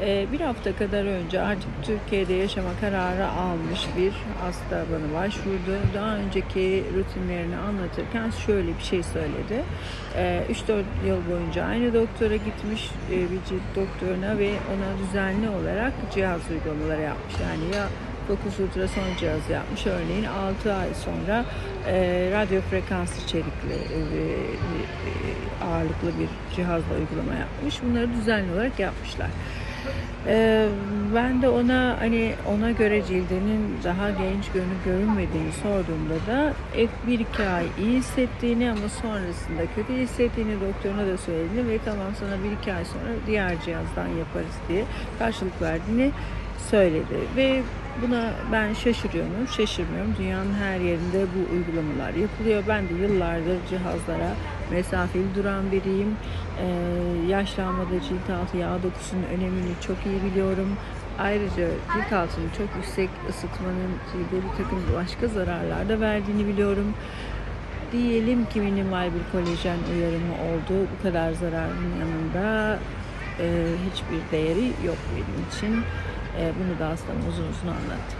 Ee, bir hafta kadar önce artık Türkiye'de yaşama kararı almış bir hasta bana başvurdu. Daha önceki rutinlerini anlatırken şöyle bir şey söyledi. Ee, 3-4 yıl boyunca aynı doktora gitmiş e, bir cilt doktoruna ve ona düzenli olarak cihaz uygulamaları yapmış. Yani ya Fokus ultrason cihazı yapmış. Örneğin 6 ay sonra e, radyo frekans içerikli e, e, ağırlıklı bir cihazla uygulama yapmış. Bunları düzenli olarak yapmışlar. E, ben de ona hani ona göre cildinin daha genç görünüp görünmediğini sorduğumda da ilk bir iki ay iyi hissettiğini ama sonrasında kötü hissettiğini doktoruna da söyledi ve tamam sana bir iki ay sonra diğer cihazdan yaparız diye karşılık verdiğini söyledi ve buna ben şaşırıyor muyum? Şaşırmıyorum. Dünyanın her yerinde bu uygulamalar yapılıyor. Ben de yıllardır cihazlara mesafeli duran biriyim. Ee, yaşlanmada cilt altı yağ dokusunun önemini çok iyi biliyorum. Ayrıca cilt altını çok yüksek ısıtmanın cilde bir takım başka zararlar da verdiğini biliyorum. Diyelim ki minimal bir kolajen uyarımı oldu. Bu kadar zararın yanında e, hiçbir değeri yok benim için. E, bunu da hastama uzun uzun anlattım.